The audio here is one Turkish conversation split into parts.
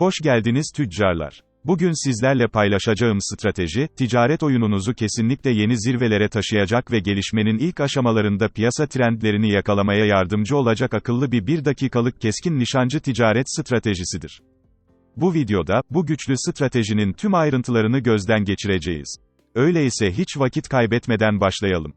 Hoş geldiniz tüccarlar. Bugün sizlerle paylaşacağım strateji, ticaret oyununuzu kesinlikle yeni zirvelere taşıyacak ve gelişmenin ilk aşamalarında piyasa trendlerini yakalamaya yardımcı olacak akıllı bir 1 dakikalık keskin nişancı ticaret stratejisidir. Bu videoda, bu güçlü stratejinin tüm ayrıntılarını gözden geçireceğiz. Öyleyse hiç vakit kaybetmeden başlayalım.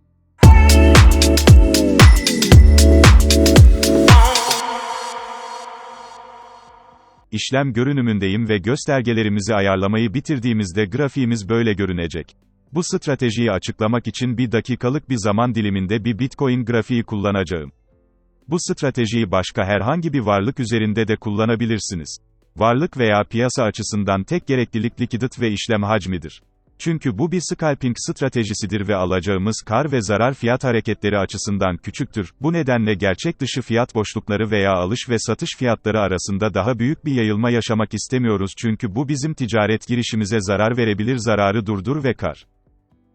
İşlem görünümündeyim ve göstergelerimizi ayarlamayı bitirdiğimizde grafiğimiz böyle görünecek. Bu stratejiyi açıklamak için bir dakikalık bir zaman diliminde bir Bitcoin grafiği kullanacağım. Bu stratejiyi başka herhangi bir varlık üzerinde de kullanabilirsiniz. Varlık veya piyasa açısından tek gereklilik likidit ve işlem hacmidir. Çünkü bu bir scalping stratejisidir ve alacağımız kar ve zarar fiyat hareketleri açısından küçüktür. Bu nedenle gerçek dışı fiyat boşlukları veya alış ve satış fiyatları arasında daha büyük bir yayılma yaşamak istemiyoruz çünkü bu bizim ticaret girişimize zarar verebilir zararı durdur ve kar.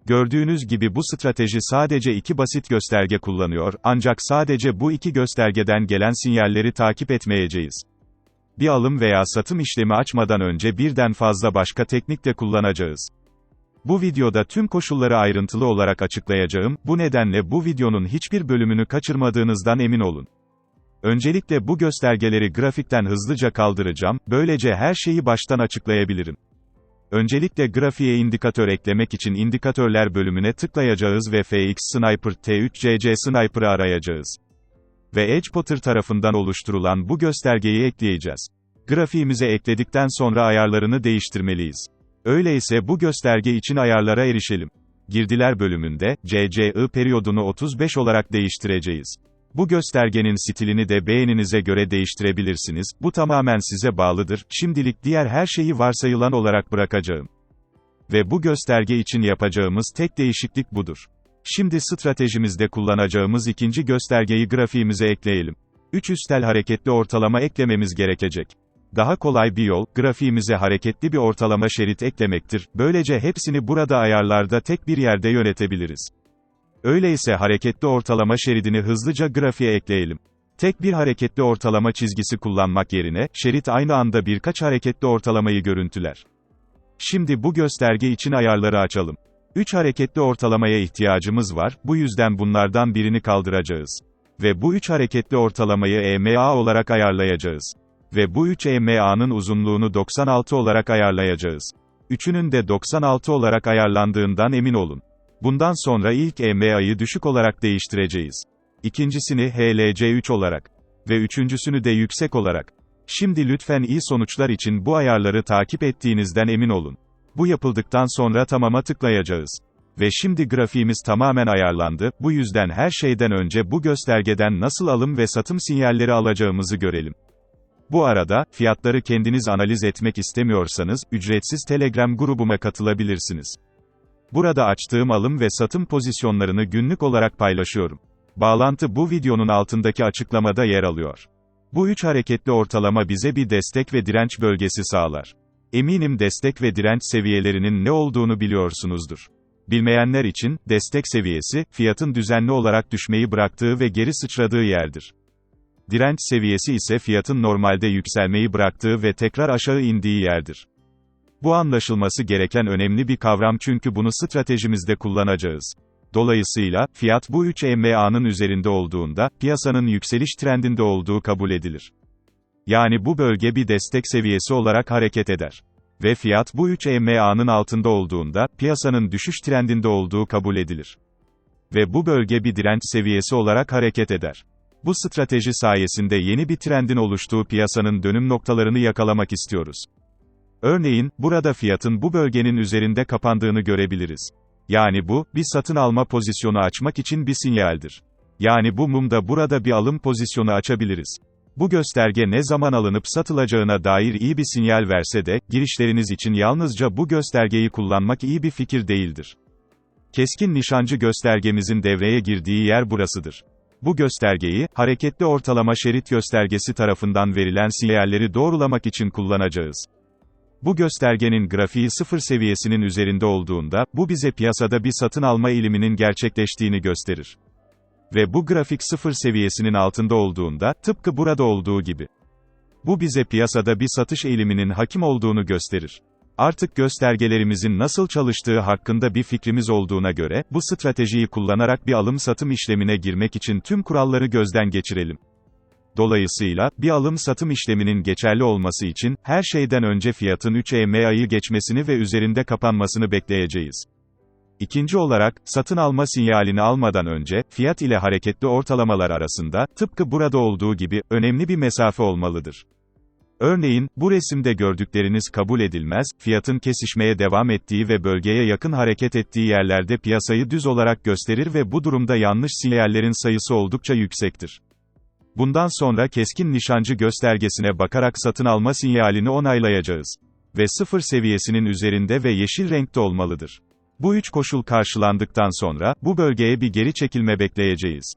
Gördüğünüz gibi bu strateji sadece iki basit gösterge kullanıyor, ancak sadece bu iki göstergeden gelen sinyalleri takip etmeyeceğiz. Bir alım veya satım işlemi açmadan önce birden fazla başka teknik de kullanacağız. Bu videoda tüm koşulları ayrıntılı olarak açıklayacağım, bu nedenle bu videonun hiçbir bölümünü kaçırmadığınızdan emin olun. Öncelikle bu göstergeleri grafikten hızlıca kaldıracağım, böylece her şeyi baştan açıklayabilirim. Öncelikle grafiğe indikatör eklemek için indikatörler bölümüne tıklayacağız ve FX Sniper T3CC Sniper'ı arayacağız. Ve EdgePotter tarafından oluşturulan bu göstergeyi ekleyeceğiz. Grafiğimize ekledikten sonra ayarlarını değiştirmeliyiz. Öyleyse bu gösterge için ayarlara erişelim. Girdiler bölümünde, CCI periyodunu 35 olarak değiştireceğiz. Bu göstergenin stilini de beğeninize göre değiştirebilirsiniz, bu tamamen size bağlıdır, şimdilik diğer her şeyi varsayılan olarak bırakacağım. Ve bu gösterge için yapacağımız tek değişiklik budur. Şimdi stratejimizde kullanacağımız ikinci göstergeyi grafiğimize ekleyelim. 3 üstel hareketli ortalama eklememiz gerekecek. Daha kolay bir yol, grafiğimize hareketli bir ortalama şerit eklemektir, böylece hepsini burada ayarlarda tek bir yerde yönetebiliriz. Öyleyse hareketli ortalama şeridini hızlıca grafiğe ekleyelim. Tek bir hareketli ortalama çizgisi kullanmak yerine, şerit aynı anda birkaç hareketli ortalamayı görüntüler. Şimdi bu gösterge için ayarları açalım. 3 hareketli ortalamaya ihtiyacımız var, bu yüzden bunlardan birini kaldıracağız. Ve bu 3 hareketli ortalamayı EMA olarak ayarlayacağız. Ve bu 3 EMA'nın uzunluğunu 96 olarak ayarlayacağız. Üçünün de 96 olarak ayarlandığından emin olun. Bundan sonra ilk EMA'yı düşük olarak değiştireceğiz. İkincisini HLC3 olarak. Ve üçüncüsünü de yüksek olarak. Şimdi lütfen iyi sonuçlar için bu ayarları takip ettiğinizden emin olun. Bu yapıldıktan sonra tamama tıklayacağız. Ve şimdi grafiğimiz tamamen ayarlandı, bu yüzden her şeyden önce bu göstergeden nasıl alım ve satım sinyalleri alacağımızı görelim. Bu arada, fiyatları kendiniz analiz etmek istemiyorsanız, ücretsiz Telegram grubuma katılabilirsiniz. Burada açtığım alım ve satım pozisyonlarını günlük olarak paylaşıyorum. Bağlantı bu videonun altındaki açıklamada yer alıyor. Bu üç hareketli ortalama bize bir destek ve direnç bölgesi sağlar. Eminim destek ve direnç seviyelerinin ne olduğunu biliyorsunuzdur. Bilmeyenler için, destek seviyesi, fiyatın düzenli olarak düşmeyi bıraktığı ve geri sıçradığı yerdir. Direnç seviyesi ise fiyatın normalde yükselmeyi bıraktığı ve tekrar aşağı indiği yerdir. Bu anlaşılması gereken önemli bir kavram çünkü bunu stratejimizde kullanacağız. Dolayısıyla, fiyat bu 3 EMA'nın üzerinde olduğunda, piyasanın yükseliş trendinde olduğu kabul edilir. Yani bu bölge bir destek seviyesi olarak hareket eder. Ve fiyat bu 3 EMA'nın altında olduğunda, piyasanın düşüş trendinde olduğu kabul edilir. Ve bu bölge bir direnç seviyesi olarak hareket eder. Bu strateji sayesinde yeni bir trendin oluştuğu piyasanın dönüm noktalarını yakalamak istiyoruz. Örneğin, burada fiyatın bu bölgenin üzerinde kapandığını görebiliriz. Yani bu, bir satın alma pozisyonu açmak için bir sinyaldir. Yani bu mumda burada bir alım pozisyonu açabiliriz. Bu gösterge ne zaman alınıp satılacağına dair iyi bir sinyal verse de, girişleriniz için yalnızca bu göstergeyi kullanmak iyi bir fikir değildir. Keskin nişancı göstergemizin devreye girdiği yer burasıdır. Bu göstergeyi, hareketli ortalama şerit göstergesi tarafından verilen sinyalleri doğrulamak için kullanacağız. Bu göstergenin grafiği sıfır seviyesinin üzerinde olduğunda, bu bize piyasada bir satın alma eğiliminin gerçekleştiğini gösterir. Ve bu grafik sıfır seviyesinin altında olduğunda, tıpkı burada olduğu gibi. Bu bize piyasada bir satış eğiliminin hakim olduğunu gösterir. Artık göstergelerimizin nasıl çalıştığı hakkında bir fikrimiz olduğuna göre, bu stratejiyi kullanarak bir alım-satım işlemine girmek için tüm kuralları gözden geçirelim. Dolayısıyla, bir alım-satım işleminin geçerli olması için, her şeyden önce fiyatın 3 EMA'yı geçmesini ve üzerinde kapanmasını bekleyeceğiz. İkinci olarak, satın alma sinyalini almadan önce, fiyat ile hareketli ortalamalar arasında, tıpkı burada olduğu gibi, önemli bir mesafe olmalıdır. Örneğin, bu resimde gördükleriniz kabul edilmez, fiyatın kesişmeye devam ettiği ve bölgeye yakın hareket ettiği yerlerde piyasayı düz olarak gösterir ve bu durumda yanlış sinyallerin sayısı oldukça yüksektir. Bundan sonra keskin nişancı göstergesine bakarak satın alma sinyalini onaylayacağız. Ve sıfır seviyesinin üzerinde ve yeşil renkte olmalıdır. Bu üç koşul karşılandıktan sonra, bu bölgeye bir geri çekilme bekleyeceğiz.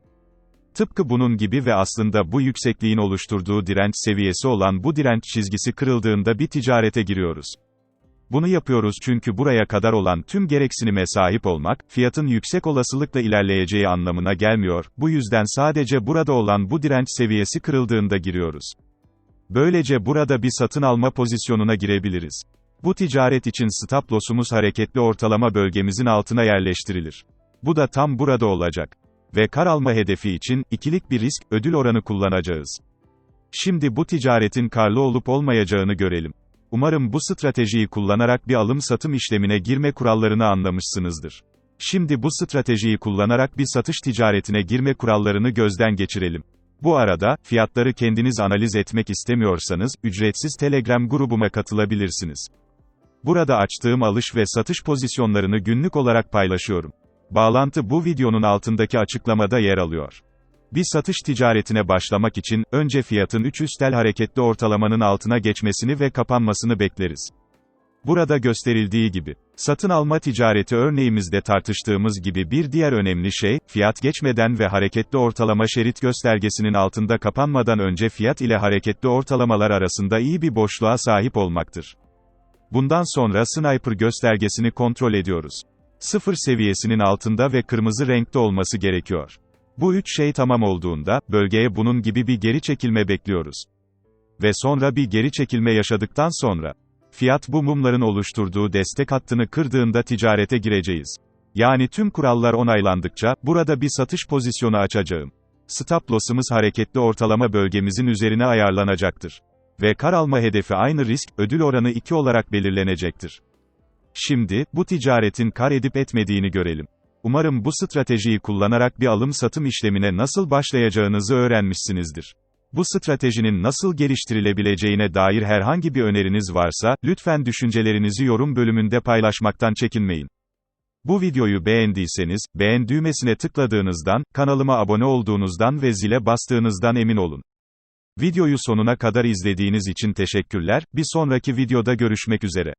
Tıpkı bunun gibi ve aslında bu yüksekliğin oluşturduğu direnç seviyesi olan bu direnç çizgisi kırıldığında bir ticarete giriyoruz. Bunu yapıyoruz çünkü buraya kadar olan tüm gereksinime sahip olmak, fiyatın yüksek olasılıkla ilerleyeceği anlamına gelmiyor, bu yüzden sadece burada olan bu direnç seviyesi kırıldığında giriyoruz. Böylece burada bir satın alma pozisyonuna girebiliriz. Bu ticaret için stop loss'umuz hareketli ortalama bölgemizin altına yerleştirilir. Bu da tam burada olacak. Ve kar alma hedefi için, ikilik bir risk, ödül oranı kullanacağız. Şimdi bu ticaretin karlı olup olmayacağını görelim. Umarım bu stratejiyi kullanarak bir alım-satım işlemine girme kurallarını anlamışsınızdır. Şimdi bu stratejiyi kullanarak bir satış ticaretine girme kurallarını gözden geçirelim. Bu arada, fiyatları kendiniz analiz etmek istemiyorsanız, ücretsiz Telegram grubuma katılabilirsiniz. Burada açtığım alış ve satış pozisyonlarını günlük olarak paylaşıyorum. Bağlantı bu videonun altındaki açıklamada yer alıyor. Bir satış ticaretine başlamak için, önce fiyatın 3 üstel hareketli ortalamanın altına geçmesini ve kapanmasını bekleriz. Burada gösterildiği gibi, satın alma ticareti örneğimizde tartıştığımız gibi bir diğer önemli şey, fiyat geçmeden ve hareketli ortalama şerit göstergesinin altında kapanmadan önce fiyat ile hareketli ortalamalar arasında iyi bir boşluğa sahip olmaktır. Bundan sonra sniper göstergesini kontrol ediyoruz. Sıfır seviyesinin altında ve kırmızı renkte olması gerekiyor. Bu üç şey tamam olduğunda, bölgeye bunun gibi bir geri çekilme bekliyoruz. Ve sonra bir geri çekilme yaşadıktan sonra, fiyat bu mumların oluşturduğu destek hattını kırdığında ticarete gireceğiz. Yani tüm kurallar onaylandıkça, burada bir satış pozisyonu açacağım. Stop loss'ımız hareketli ortalama bölgemizin üzerine ayarlanacaktır. Ve kar alma hedefi aynı risk, ödül oranı 2 olarak belirlenecektir. Şimdi, bu ticaretin kar edip etmediğini görelim. Umarım bu stratejiyi kullanarak bir alım-satım işlemine nasıl başlayacağınızı öğrenmişsinizdir. Bu stratejinin nasıl geliştirilebileceğine dair herhangi bir öneriniz varsa, lütfen düşüncelerinizi yorum bölümünde paylaşmaktan çekinmeyin. Bu videoyu beğendiyseniz, beğen düğmesine tıkladığınızdan, kanalıma abone olduğunuzdan ve zile bastığınızdan emin olun. Videoyu sonuna kadar izlediğiniz için teşekkürler, bir sonraki videoda görüşmek üzere.